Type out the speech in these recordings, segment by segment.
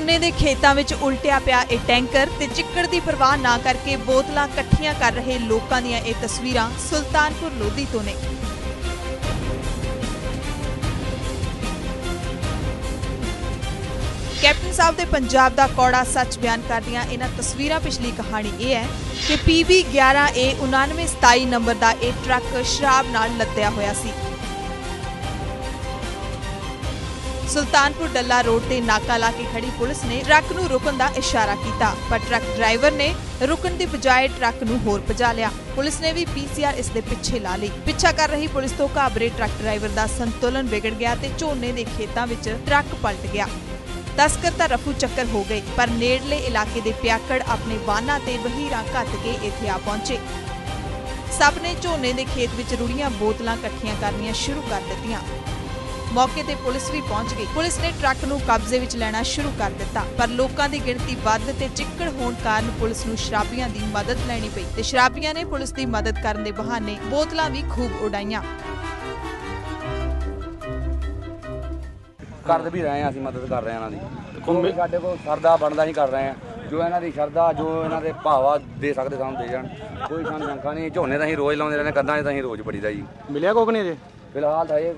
ਝੋਨੇ ਦੇ ਖੇਤਾਂ ਵਿੱਚ ਉਲਟਿਆ ਪਿਆ ਇਹ ਟੈਂਕਰ ਤੇ ਚਿੱਕੜ ਦੀ ਪਰਵਾਹ ਨਾ ਕਰਕੇ ਬੋਤਲਾਂ ਇਕੱਠੀਆਂ ਕਰ ਰਹੇ ਲੋਕਾਂ ਦੀਆਂ ਇਹ ਤਸਵੀਰਾਂ ਸੁਲਤਾਨਪੁਰ ਲੋਧੀ ਤੋਂ ਨੇ। ਕੈਪਟਨ ਸਾਹਿਬ ਦੇ ਪੰਜਾਬ ਦਾ ਕੌੜਾ ਸੱਚ ਬਿਆਨ ਕਰਦੀਆਂ ਇਹਨਾਂ ਤਸਵੀਰਾਂ ਪਿਛਲੀ ਕਹਾਣੀ ਇਹ ਹੈ ਕਿ PB 11A 9927 ਨੰਬਰ ਦਾ ਇਹ ਟਰੱਕ ਸ਼ਰਾਬ ਨਾਲ ਲੱਦਿਆ ਹੋਇਆ ਸੀ। ਸੁਲਤਾਨਪੁਰ ਡੱਲਾ ਰੋਡ ਤੇ ਨਾਕਾ ਲਾ ਕੇ ਖੜੀ ਪੁਲਿਸ ਨੇ ਟਰੱਕ ਨੂੰ ਰੁਕਣ ਦਾ ਇਸ਼ਾਰਾ ਕੀਤਾ, ਪਰ ਟਰੱਕ ਡਰਾਈਵਰ ਨੇ ਰੁਕਣ ਦੀ ਬਜਾਏ ਟਰੱਕ ਨੂੰ ਹੋਰ ਭਜਾ ਲਿਆ। ਪੁਲਿਸ ਨੇ ਵੀ ਪੀਸੀਆਰ ਇਸ ਦੇ ਪਿੱਛੇ ਲਾ ਲਈ। ਪਿੱਛਾ ਕਰ ਰਹੀ ਪੁਲਿਸ ਤੋਂ ਘਾਬਰੇ ਟਰੱਕ ਡਰਾਈਵਰ ਦਾ ਸੰਤੁਲਨ ਵਿਗੜ ਗਿਆ ਤੇ ਝੋਨੇ ਦੇ ਖੇਤਾਂ ਵਿੱਚ ਟਰੱਕ ਪਲਟ ਗਿਆ। ਤਸਕਰ ਤਾਂ ਰਫੂ ਚੱਕਰ ਹੋ ਗਏ, ਪਰ ਨੇੜਲੇ ਇਲਾਕੇ ਦੇ ਪਿਆਕੜ ਆਪਣੇ ਵਾਹਨਾਂ ਤੇ ਵਹੀਰਾਂ ਘੱਟ ਕੇ ਇੱਥੇ ਆ ਪਹੁੰਚੇ। ਸਭ ਨੇ ਝੋਨੇ ਦੇ ਖੇਤ ਵਿੱਚ ਰੁੜੀਆਂ ਬੋਤਲਾਂ ਇਕੱਠੀਆਂ ਕਰਨੀਆਂ ਸ਼ੁਰੂ ਕਰ ਦਿੱਤੀਆਂ। ਮੌਕੇ ਤੇ ਪੁਲਿਸ ਵੀ ਪਹੁੰਚ ਗਈ। ਪੁਲਿਸ ਨੇ ਟਰੱਕ ਨੂੰ ਕਬਜ਼ੇ ਵਿੱਚ ਲੈਣਾ ਸ਼ੁਰੂ ਕਰ ਦਿੱਤਾ। ਪਰ ਲੋਕਾਂ ਦੀ ਗਿਣਤੀ ਵੱਧ ਤੇ ਚਿੱਕੜ ਹੋਣ ਕਾਰਨ ਪੁਲਿਸ ਨੂੰ ਸ਼ਰਾਬੀਆਂ ਦੀ ਮਦਦ ਲੈਣੀ ਪਈ ਤੇ ਸ਼ਰਾਬੀਆਂ ਨੇ ਪੁਲਿਸ ਦੀ ਮਦਦ ਕਰਨ ਦੇ ਬਹਾਨੇ ਬੋਤਲਾਂ ਵੀ ਖੂਬ ਉਡਾਈਆਂ। ਕਰ ਵੀ ਰਹੇ ਹਾਂ ਅਸੀਂ ਮਦਦ ਕਰ ਰਹੇ ਹਾਂ ਇਹਨਾਂ ਦੀ। ਵੀ ਸਾਡੇ ਕੋਲ ਸਰਦਾ ਬਣਦਾ ਹੀ ਕਰ ਰਹੇ ਹਾਂ। ਜੋ ਇਹਨਾਂ ਦੀ ਸ਼ਰਧਾ ਜੋ ਇਹਨਾਂ ਦੇ ਭਾਵਾ ਦੇ ਸਕਦੇ ਸਾਨੂੰ ਦੇ ਜਾਣ। ਕੋਈ ਸਾਨੂੰ ਸ਼ੰਕਾ ਨਹੀਂ ਝੋਨੇ ਤਾਂ ਅਸੀਂ ਰੋਜ਼ ਲਾਉਂਦੇ ਰਹਿੰਦੇ ਕੰਦਾਂ 'ਚ ਤਾਂ ਅਸੀਂ ਰੋਜ਼ ਬੜੀਦਾ ਜੀ। ਮਿਲਿਆ ਕੋਕ ਨਹੀਂ ਅਜੇ? ਫਿਲਹਾਲ ਤਾਂ ਇਹ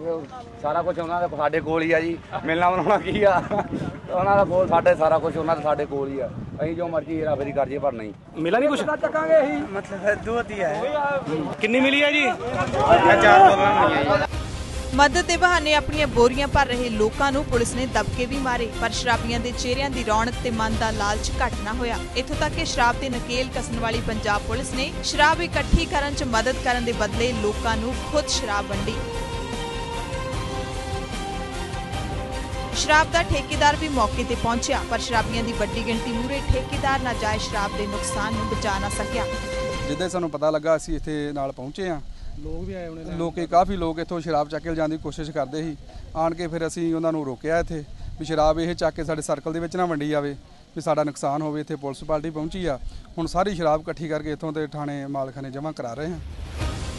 ਸਾਰਾ ਕੁਝ ਉਹਨਾਂ ਦੇ ਸਾਡੇ ਕੋਲ ਹੀ ਆ ਜੀ। ਮਿਲਣਾ ਮਨਾਉਣਾ ਕੀ ਆ? ਉਹਨਾਂ ਦਾ ਕੋਲ ਸਾਡੇ ਸਾਰਾ ਕੁਝ ਉਹਨਾਂ ਦੇ ਸਾਡੇ ਕੋਲ ਹੀ ਆ। ਅਸੀਂ ਜੋ ਮਰਜ਼ੀ ਹੀਰਾ ਫੇਰੀ ਕਰ ਜੇ ਪਰ ਨਹੀਂ। ਮਿਲਾ ਨਹੀਂ ਕੁਝ ਚੱਕਾਂਗੇ ਅਸੀਂ ਮਤਲਬ ਦੁੱਧ ਹੀ। ਆ ਕਿੰਨੀ ਮਿਲੀ ਆ ਜੀ? 4 ਬੋਲਾਂ ਮਿਲੀਆਂ ਜੀ। ਮਦਦ ਦੇ ਬਹਾਨੇ ਆਪਣੀਆਂ ਬੋਰੀਆਂ ਭਰ ਰਹੇ ਲੋਕਾਂ ਨੂੰ ਪੁਲਿਸ ਨੇ ਦਬਕੇ ਵੀ ਮਾਰੇ, ਪਰ ਸ਼ਰਾਬੀਆਂ ਦੇ ਚਿਹਰਿਆਂ ਦੀ ਰੌਣਕ ਤੇ ਮਨ ਦਾ ਲਾਲਚ ਘਟ ਨਾ ਹੋਇਆ। ਇੱਥੋਂ ਤੱਕ ਕਿ ਸ਼ਰਾਬ ਤੇ ਨਕੇਲ ਕਸਣ ਵਾਲੀ ਪੰਜਾਬ ਪੁਲਿਸ ਨੇ ਸ਼ਰਾਬ ਇਕੱਠੀ ਕਰਨ 'ਚ ਮਦਦ ਕਰਨ ਦੇ ਬਦਲੇ ਲੋਕਾਂ ਨੂੰ ਖੁਦ ਸ਼ਰਾਬ ਵੰਡੀ। ਸ਼ਰਾਬ ਦਾ ਠੇਕੇਦਾਰ ਵੀ ਮੌਕੇ ਤੇ ਪਹੁੰਚਿਆ, ਪਰ ਸ਼ਰਾਬੀਆਂ ਦੀ ਵੱਡੀ ਗਿਣਤੀ ਮੂਰੇ ਠੇਕੇਦਾਰ ਨਾਜਾਇਜ਼ ਸ਼ਰਾਬ ਦੇ ਨੁਕਸਾਨ ਨੂੰ ਬਚਾ ਨਾ ਸਕਿਆ। ਜਿੱਦਾਂ ਸਾਨੂੰ ਪਤਾ ਲੱਗਾ, ਅਸੀਂ ਇੱਥੇ ਨਾਲ ਪਹੁੰਚੇ ਆ ਲੋਕ ਵੀ ਆਏ ਹੋਣੇ ਲੋਕੇ ਕਾਫੀ ਲੋਕ ਇੱਥੋਂ ਸ਼ਰਾਬ ਚੱਕ ਕੇ ਲਿਜਾਣ ਦੀ ਕੋਸ਼ਿਸ਼ ਕਰਦੇ ਸੀ। ਆਣ ਕੇ ਫਿਰ ਅਸੀਂ ਉਹਨਾਂ ਨੂੰ ਰੋਕਿਆ ਇੱਥੇ ਵੀ ਸ਼ਰਾਬ ਇਹ ਚੱਕ ਕੇ ਸਾਡੇ ਸਰਕਲ ਦੇ ਵਿੱਚ ਨਾ ਵੰਡੀ ਜਾਵੇ ਵੀ ਸਾਡਾ ਨੁਕਸਾਨ ਹੋਵੇ ਇੱਥੇ ਪੁਲਿਸ ਪਾਰਟੀ ਪਹੁੰਚੀ ਆ। ਹੁਣ ਸਾਰੀ ਸ਼ਰਾਬ ਇਕੱਠੀ ਕਰਕੇ ਇੱਥੋਂ ਦੇ ਥਾਣੇ ਮਾਲਖਾਨੇ ਜਮ੍ਹਾਂ ਕਰਾ ਰਹੇ ਹਾਂ।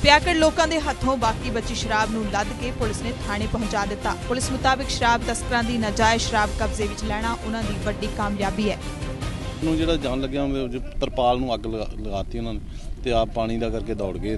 ਪਿਆਕੜ ਲੋਕਾਂ ਦੇ ਹੱਥੋਂ ਬਾਕੀ ਬਚੀ ਸ਼ਰਾਬ ਨੂੰ ਲੱਦ ਕੇ ਪੁਲਿਸ ਨੇ ਥਾਣੇ ਪਹੁੰਚਾ ਦਿੱਤਾ। ਪੁਲਿਸ ਮੁਤਾਬਿਕ ਸ਼ਰਾਬ ਤਸਕਰਾਂ ਦੀ ਨਾਜਾਇਜ਼ ਸ਼ਰਾਬ ਕਬਜ਼ੇ ਵਿੱਚ ਲੈਣਾ ਉਹਨਾਂ ਦੀ ਵੱਡੀ ਕਾਮਯਾਬੀ ਹੈ। ਨੂੰ ਜਿਹੜਾ ਜਾਣ ਲੱਗਿਆ ਤਰਪਾਲ ਨੂੰ ਅੱਗ ਲਗਾ- ਲਗਾਤੀ ਉਹਨਾਂ ਨੇ ਤੇ ਆਪ ਪਾਣੀ ਦਾ ਕਰਕੇ ਦੌੜ ਗਏ।